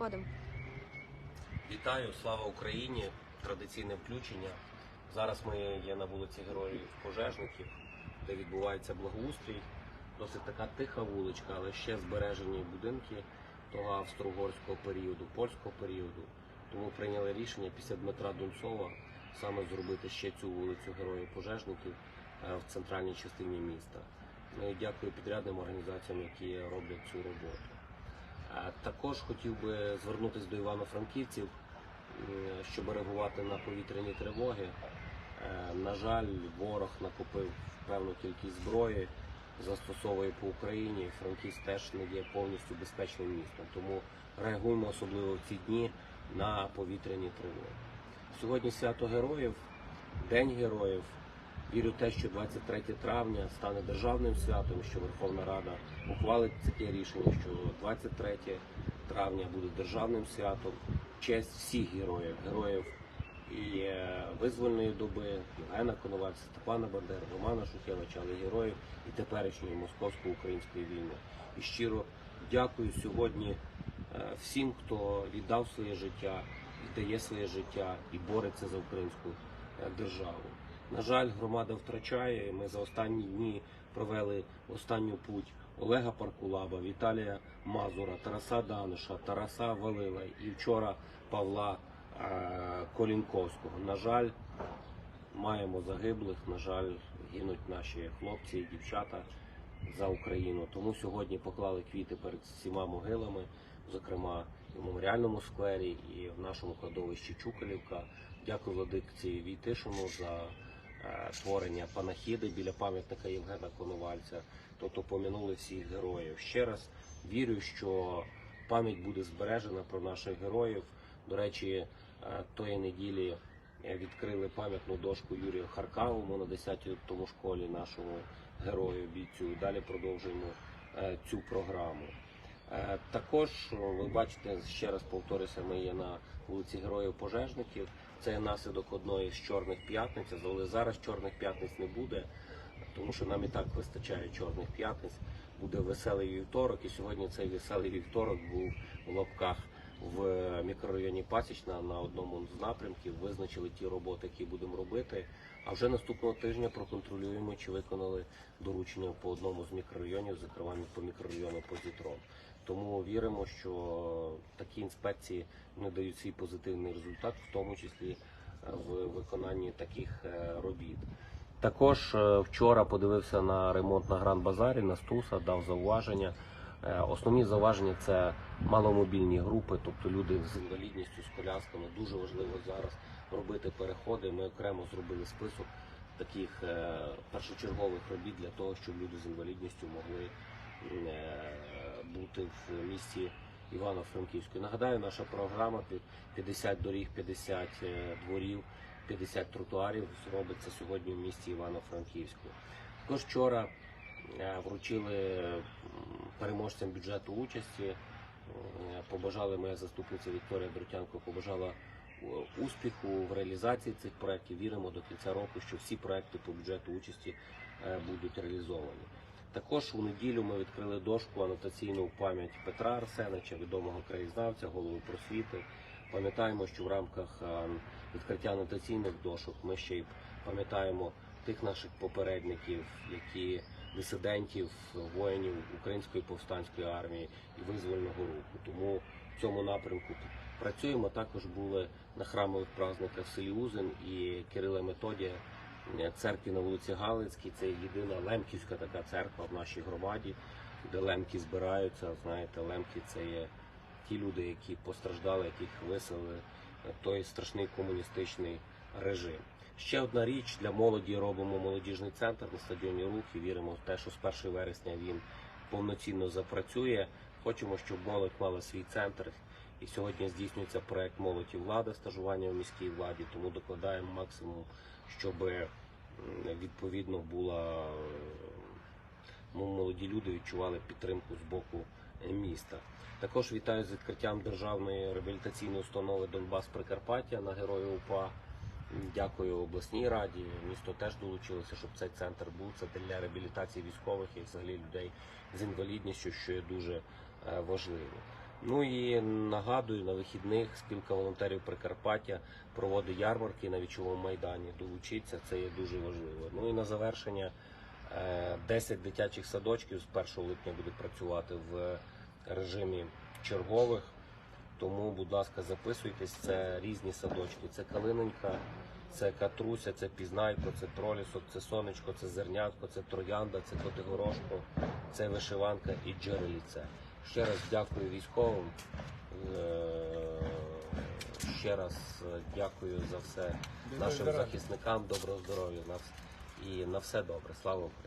заходимо. Вітаю, слава Україні! Традиційне включення. Зараз ми є на вулиці Героїв Пожежників, де відбувається благоустрій. Досить така тиха вуличка, але ще збережені будинки того австро-угорського періоду, польського періоду. Тому прийняли рішення після Дмитра Донцова саме зробити ще цю вулицю Героїв Пожежників е, в центральній частині міста. Ну і дякую підрядним організаціям, які роблять цю роботу. Також хотів би звернутися до івано-франківців, щоб реагувати на повітряні тривоги. Е, На жаль, ворог накопив певну кількість зброї, застосовує по Україні. Франківськ теж не є повністю безпечним містом. Тому реагуємо особливо в ці дні на повітряні тривоги. Сьогодні свято героїв, День героїв. Вірю в те, що 23 травня стане державним святом, що Верховна Рада ухвалить таке рішення, що 23 травня буде державним святом. Честь всіх героїв, героїв і е, визвольної доби, Євгена Коновальця, Степана Бандери, Романа Шухевича, але героїв і теперішньої московсько-української війни. І щиро дякую сьогодні е, всім, хто віддав своє життя, віддає своє життя і бореться за українську е, державу. На жаль, громада втрачає. Ми за останні дні провели останню путь Олега Паркулаба, Віталія Мазура, Тараса Даниша, Тараса Валила і вчора Павла е, Колінковського. На жаль, маємо загиблих. На жаль, гинуть наші хлопці і дівчата за Україну. Тому сьогодні поклали квіти перед всіма могилами, зокрема і в меморіальному сквері, і в нашому кладовищі Чукалівка. Дякую владикці Війтишину за е, творення панахіди біля пам'ятника Євгена Коновальця. Тобто помянули всіх героїв. Ще раз вірю, що пам'ять буде збережена про наших героїв. До речі, е, тої неділі відкрили пам'ятну дошку Юрію Харкавому на 10-й тому школі нашому герою бійцю. Далі продовжуємо е, цю програму. Е, Також ви бачите, ще раз повторюся, ми є на вулиці Героїв Пожежників. Це наслідок одної з чорних п'ятниць, але зараз чорних п'ятниць не буде, тому що нам і так вистачає чорних п'ятниць. Буде веселий вівторок, і сьогодні цей веселий вівторок був в лапках в мікрорайоні Пасічна на одному з напрямків. Визначили ті роботи, які будемо робити. А вже наступного тижня проконтролюємо, чи виконали доручення по одному з мікрорайонів, зокрема по мікрорайону Позитрон. Тому віримо, що такі інспекції не дають свій позитивний результат, в тому числі е, в виконанні таких е, робіт. Також е, вчора подивився на ремонт на Гранд Базарі, на Стуса, дав зауваження. Основні зауваження це маломобільні групи, тобто люди з інвалідністю, з колясками. Дуже важливо зараз робити переходи. Ми окремо зробили список таких першочергових робіт для того, щоб люди з інвалідністю могли бути в місті Івано-Франківську. Нагадаю, наша програма пі- 50 доріг, 50 е, дворів, 50 тротуарів робиться сьогодні в місті Івано-Франківську. Також вчора е, вручили переможцям бюджету участі. Е, Побажали моя заступниця Вікторія Друтянко, побажала е, успіху в реалізації цих проєктів. Віримо до кінця року, що всі проекти по бюджету участі е, будуть реалізовані. Також у неділю ми відкрили дошку анотаційну пам'ять Петра Арсенича, відомого краєзнавця, голови просвіти. Пам'ятаємо, що в рамках е, відкриття анотаційних дошок ми ще й пам'ятаємо тих наших попередників, які дисидентів, воїнів Української повстанської армії і визвольного руху. Тому в цьому напрямку працюємо. Також були на храмових праздниках в селі Узин і Кирила Методія церкві на вулиці Галицькій. Це єдина лемківська така церква в нашій громаді, де лемки збираються. Знаєте, лемки це є ті люди, які постраждали, яких виселили е, той страшний комуністичний режим. Ще одна річ для молоді робимо молодіжний центр на стадіоні Рух і віримо в те, що з 1 вересня він повноцінно запрацює. Хочемо, щоб молодь мала свій центр. І сьогодні здійснюється проект молодь і влада стажування в міській владі, тому докладаємо максимум, щоб відповідно була ну, молоді люди відчували підтримку з боку міста. Також вітаю з відкриттям державної реабілітаційної установи Донбас Прикарпаття на герою УПА. Дякую обласній раді. Місто теж долучилося, щоб цей центр був. Це для реабілітації військових і взагалі людей з інвалідністю, що є дуже е, важливо. Ну і нагадую, на вихідних спілка волонтерів Прикарпаття проводить ярмарки на вічовому майдані. Долучіться, це є дуже важливо. Ну і на завершення е, 10 дитячих садочків з 1 липня будуть працювати в режимі чергових. Тому, будь ласка, записуйтесь. Це різні садочки. Це Калиненька, це Катруся, це Пізнайко, це Пролісок, це Сонечко, це Зернятко, це Троянда, це Котигорошко, це Вишиванка і Джереліце. Ще раз дякую військовим. Е, Ще раз дякую за все нашим захисникам. Доброго здоров'я нас і на все добре. Слава Україні!